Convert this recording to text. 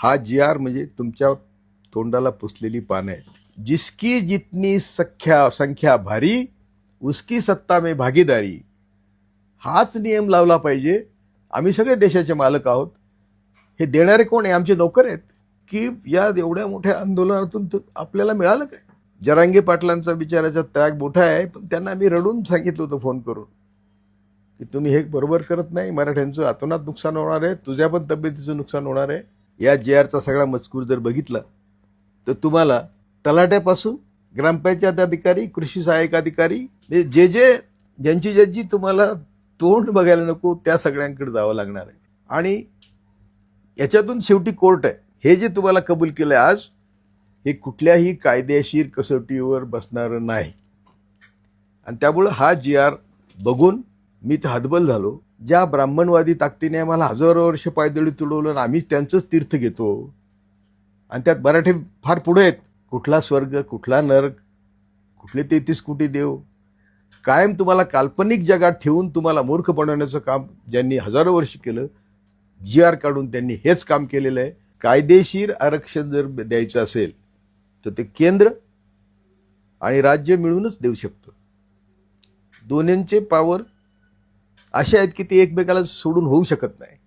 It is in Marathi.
हा जी आर म्हणजे तुमच्या तोंडाला पुसलेली पानं आहेत. जिसकी जितनी सख्या संख्या भारी उसकी सत्ता में भागीदारी. हाच नियम लावला पाहिजे. आम्ही सगळे देशाचे मालक आहोत. हे देणारे कोण आहे? आमचे नोकर आहेत. की या एवढ्या मोठ्या आंदोलनातून त- आपल्याला मिळालं काय? जरांगे पाटलांचा विचाराचा त्याग मोठा आहे पण त्यांना मी रडून सांगितलं होतं फोन करून. की तुम्ही हे बरोबर करत नाही. मराठ्यांचं आतोनात नुकसान होणार आहे. तुझ्या पण तब्येतीचं नुकसान होणार आहे. या जे आरचा सगळा मजकूर जर बघितला तर तुम्हाला तलाट्यापासून ग्रामपंचायत अधिकारी कृषी सहाय्यक अधिकारी हे जे जे ज्यांची ज्यांची तुम्हाला तोंड बघायला नको त्या सगळ्यांकडे जावं लागणार आहे. आणि याच्यातून शेवटी कोर्ट आहे. हे जे तुम्हाला कबूल केलं आहे आज हे कुठल्याही कायदेशीर कसोटीवर बसणारं नाही. आणि त्यामुळं हा जी आर बघून मी तर हतबल झालो. ज्या ब्राह्मणवादी ताकदीने आम्हाला हजारो वर्ष पायदळी तुडवलं आणि आम्ही त्यांचंच तीर्थ घेतो. आणि त्यात मराठी फार पुढे आहेत. कुठला स्वर्ग कुठला नरक कुठले तेहतीस कोटी देव? कायम तुम्हाला काल्पनिक जगात ठेवून तुम्हाला मूर्ख बनवण्याचं काम ज्यांनी हजारो वर्ष केलं जी आर काढून त्यांनी हेच काम केलेलं आहे. कायदेशीर आरक्षण जर द्यायचं असेल तर ते केंद्र आणि राज्य मिळूनच देऊ शकतं. दोन्हींचे पावर असे आहेत की ते एकमेकाला सोडून होऊ शकत नाही.